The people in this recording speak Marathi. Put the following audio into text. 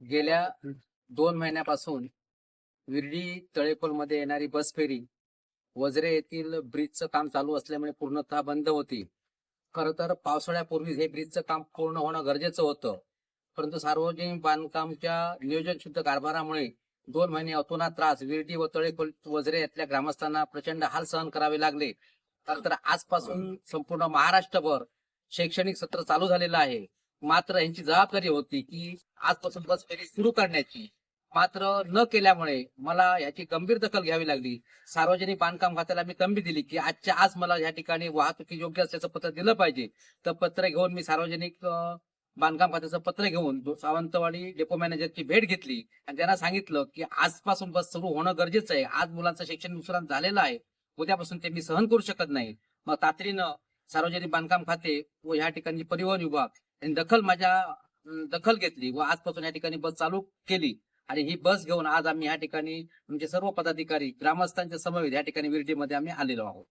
गेल्या दोन महिन्यापासून विर्डी तळेकोलमध्ये येणारी बस फेरी वजरे येथील ब्रिजचं काम चालू असल्यामुळे पूर्णतः बंद होती. खर तर पावसाळ्यापूर्वी हे ब्रिजचं काम पूर्ण होणं गरजेचं होतं. परंतु सार्वजनिक बांधकामच्या नियोजन शुद्ध कारभारामुळे दोन महिने अतोनात त्रास विर्डी व तळेकोल वजरे यातल्या ग्रामस्थांना प्रचंड हाल सहन करावे लागले. तर आजपासून संपूर्ण महाराष्ट्रभर शैक्षणिक सत्र चालू झालेलं आहे. मात्र यांची जबाबदारी होती की आजपासून बस फेरी सुरू करण्याची. मात्र न केल्यामुळे मला याची गंभीर दखल घ्यावी लागली. सार्वजनिक बांधकाम खात्याला मी तंबी दिली की आजच्या आज मला या ठिकाणी वाहतुकी योग्य असल्याचं पत्र दिलं पाहिजे. तर पत्र घेऊन मी सार्वजनिक बांधकाम खात्याचं पत्र घेऊन सावंतवाडी डेपो मॅनेजरची भेट घेतली. आणि त्यांना सांगितलं की आजपासून बस सुरू होणं गरजेचं आहे. आज मुलांचं शिक्षण नुकसान झालेलं आहे. उद्यापासून ते मी सहन करू शकत नाही. मग तातडीनं सार्वजनिक बांधकाम खाते व या ठिकाणी परिवहन विभाग दखल माझ्या दखल घेतली व आजपासून या ठिकाणी बस चालू केली. आणि ही बस घेऊन आज आम्ही या ठिकाणी म्हणजे सर्व पदाधिकारी ग्रामस्थांच्या समवेत या ठिकाणी विर्डीमध्ये आम्ही आलेलो आहोत.